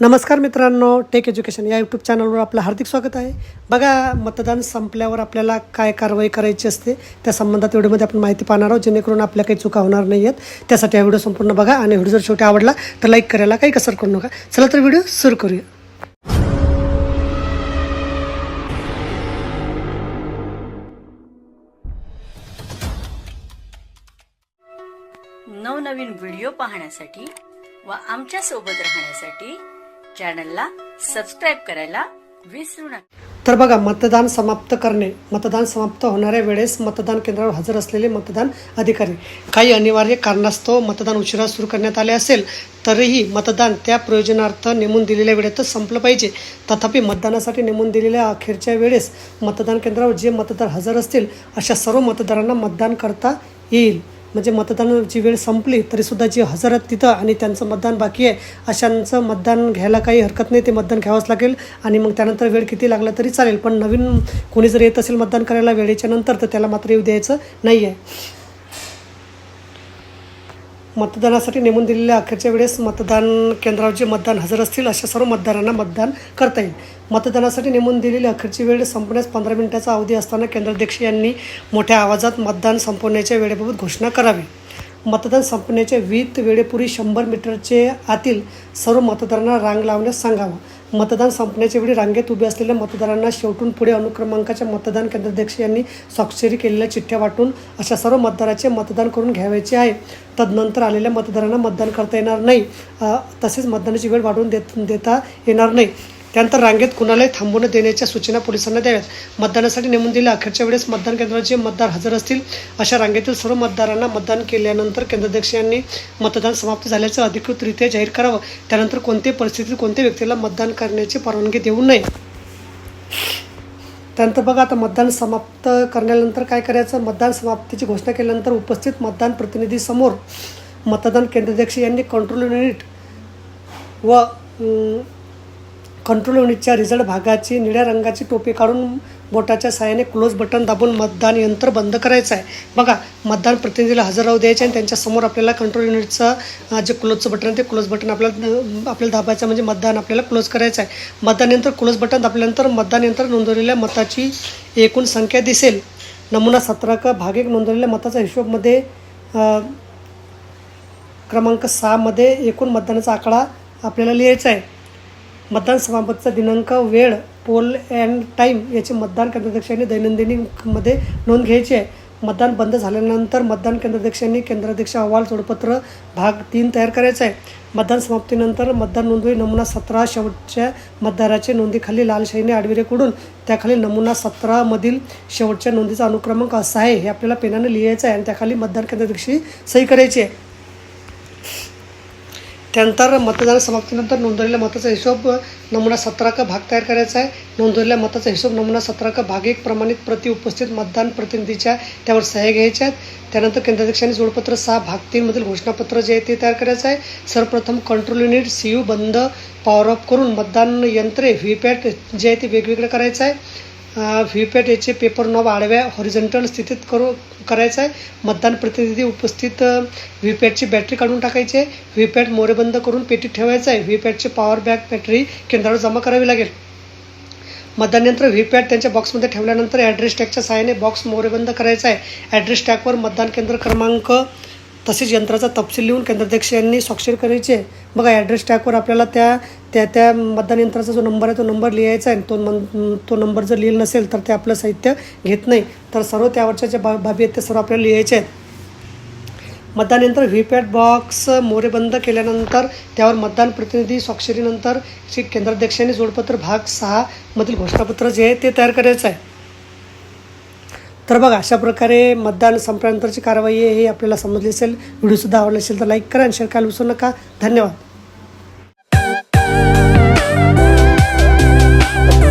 नमस्कार मित्रांनो take education या यूट्यूब चॅनलवर आपलं हार्दिक स्वागत आहे. बघा मतदान संपल्यावर आपल्याला काय कारवाई करायची असते त्या संबंधात व्हिडिओमध्ये आपण माहिती पाहणार आहोत. जेणेकरून आपल्या काही चुका होणार नाही आहेत त्यासाठी हा व्हिडिओ संपूर्ण बघा आणि व्हिडिओ जर शेवटी आवडला तर लाईक करायला काही कसर करू नका. चला तर व्हिडिओ सुरू करूया. नवनवीन व्हिडिओ पाहण्यासाठी व आमच्यासोबत राहण्यासाठी चॅनलला सबस्क्राईब करायला विसरू नका. तर बघा मतदान समाप्त करणे मतदान समाप्त होणाऱ्या वेळेस मतदान केंद्रावर हजर असलेले मतदान अधिकारी. काही अनिवार्य कारणास्तव मतदान उशिरा सुरू करण्यात आले असेल तरीही मतदान त्या प्रयोजनार्थ नेमून दिलेल्या वेळेतच संपलं पाहिजे. तथापि मतदानासाठी नेमून दिलेल्या अखेरच्या वेळेस मतदान केंद्रावर जे मतदार हजर असतील अशा सर्व मतदारांना मतदान करता येईल. म्हणजे मतदानाची वेळ संपली तरीसुद्धा जी हजर तिथं आणि त्यांचं मतदान बाकी आहे अशांचं मतदान घ्यायला काही हरकत नाही ते मतदान घ्यावंच लागेल. आणि मग त्यानंतर वेळ किती लागला तरी चालेल पण नवीन कोणी जर येत असेल मतदान करायला वेळेच्या नंतर तर त्याला मात्र येऊ द्यायचं नाही आहे मतदानासाठी नेमून दिलेल्या अखेरच्या वेळेस मतदान केंद्रावर जे मतदान हजर असतील अशा सर्व मतदारांना मतदान करता येईल. मतदानासाठी नेमून दिलेली अखेरची वेळ संपण्यास पंधरा मिनिटाचा अवधी असताना केंद्राध्यक्ष यांनी मोठ्या आवाजात मतदान संपवण्याच्या वेळेबाबत घोषणा करावी. मतदान संपण्याच्या वीत वेळेपूर्वी शंभर मीटरचे आतील सर्व मतदारांना रांग लावण्यास सांगावं. मतदान संपण्याच्या वेळी रांगेत उभे असलेल्या मतदारांना शेवटून पुढे अनुक्रमांकाच्या मतदान केंद्राध्यक्ष यांनी स्वाक्षरी केलेल्या चिठ्ठ्या वाटून अशा सर्व मतदाराचे मतदान करून घ्यावायचे आहे. तदनंतर आलेल्या मतदारांना मतदान करता येणार नाही. तसेच मतदानाची वेळ वाढवून देत देता येणार नाही. त्यानंतर रांगेत कुणालाही थांबवून देण्याच्या सूचना पोलिसांना द्याव्यात. मतदानासाठी नेमून दिलेल्या अखेरच्या वेळेस मतदान केंद्रावर जे मतदार हजर असतील अशा रांगेतील सर्व मतदारांना मतदान केल्यानंतर केंद्राध्यक्ष यांनी मतदान समाप्त झाल्याचं अधिकृतरित्या जाहीर करावं. त्यानंतर कोणत्याही परिस्थितीत कोणत्या व्यक्तीला मतदान करण्याची परवानगी देऊ नये. त्यानंतर बघा आता मतदान समाप्त करण्यानंतर काय करायचं? मतदान समाप्तीची घोषणा केल्यानंतर उपस्थित मतदान प्रतिनिधीसमोर मतदान केंद्राध्यक्ष यांनी कंट्रोल युनिट व कंट्रोल युनिटच्या रिझल्ट भागाची निळ्या रंगाची टोपी काढून बोटाच्या साहाय्याने क्लोज बटन दाबून मतदान यंत्र बंद करायचं आहे बघा मतदान प्रतिनिधीला हजर राहू द्यायचे आणि त्यांच्यासमोर आपल्याला कंट्रोल युनिटचं जे क्लोजचं बटन आहे ते क्लोज बटन आपल्याला आपल्याला दाबायचं म्हणजे मतदान आपल्याला क्लोज करायचं आहे मतदान यंत्र क्लोज बटन दाबल्यानंतर मतदान यंत्र नोंदवलेल्या मताची एकूण संख्या दिसेल. नमुना सतरा क भाग एक नोंदवलेल्या मताचा हिशोबमध्ये क्रमांक सहामध्ये एकूण मतदानाचा आकडा आपल्याला लिहायचा आहे. मतदान समाप्तीचा दिनांक वेळ पोल अँड टाईम याची मतदान केंद्राध्यक्षांनी दैनंदिनीमध्ये नोंद घ्यायची आहे. मतदान बंद झाल्यानंतर मतदान केंद्राध्यक्षांनी केंद्राध्यक्ष अहवाल जोडपत्र भाग तीन तयार करायचा आहे. मतदान समाप्तीनंतर मतदान नोंदणी नमुना सतरा शेवटच्या मतदाराच्या नोंदीखाली लाल आडविरेकडून त्याखाली नमुना सतरामधील शेवटच्या नोंदीचा अनुक्रमांक असा आहे हे आपल्याला पेनाने लिहायचं आहे आणि त्याखाली मतदान केंद्राध्यक्षी सही करायची आहे. त्यानंतर मतदान समाप्तीनंतर नोंदवलेल्या मताचा हिशोब नमुना सतरा का भाग तयार करायचा आहे. नोंदवलेल्या मताचा हिशोब नमुना सतरा का भाग एक प्रमाणित प्रति उपस्थित मतदान प्रतिनिधीच्या त्यावर सह्या घ्यायच्या आहेत. त्यानंतर केंद्राध्यक्षांनी जोडपत्र सहा भाग तीनमधील घोषणापत्र जे आहे ते तयार करायचं आहे. सर्वप्रथम कंट्रोल युनिट सी यू बंद पॉवर ऑफ करून मतदान यंत्रे व्ही पॅट जे आहे ते वेगवेगळं करायचं आहे. व्ही याचे पेपर नॉब आडव्या हॉरिझॉन्टल स्थितीत करू करायचं आहे. मतदान प्रतिनिधी उपस्थित व्हीपॅटची बॅटरी काढून टाकायची आहे. व्हीपॅट मोरेबंद करून पेटीत ठेवायचं आहे. व्हीपॅटची पॉवर बॅक बॅटरी केंद्रावर जमा करावी लागेल. मतदान यंत्र व्ही त्यांच्या बॉक्समध्ये ठेवल्यानंतर ॲड्रेस टॅगच्या सहाय्याने बॉक्स मोरेबंद करायचा आहे. ॲड्रेस टॅगवर मतदान केंद्र क्रमांक तसेच यंत्राचा तपशील लिहून केंद्राध्यक्ष यांनी स्वाक्षरी करायची आहे. बघा ॲड्रेस टॅगवर आपल्याला त्या त्या त्या मतदान यंत्राचा जो नंबर आहे तो नंबर लिहायचा आहे. तो मन तो नंबर जर लिहिला नसेल तर ते आपलं साहित्य घेत नाही. तर सर्व त्यावरच्या ज्या बा बाबी आहेत ते सर्व आपल्याला लिहायचे आहेत. मतदान यंत्र व्हीपॅट बॉक्स मोरेबंद केल्यानंतर त्यावर मतदान प्रतिनिधी स्वाक्षरीनंतर श्री केंद्राध्यक्षांनी जोडपत्र भाग सहा मधील घोषणापत्र जे आहे ते तयार करायचं आहे. तर बघा अशा प्रकारे मतदान संपल्यानंतरची कारवाई आहे हे आपल्याला समजली असेल. व्हिडिओसुद्धा आवडला असेल तर लाईक करा आणि शेअर करायला विसरू नका. धन्यवाद. Bye.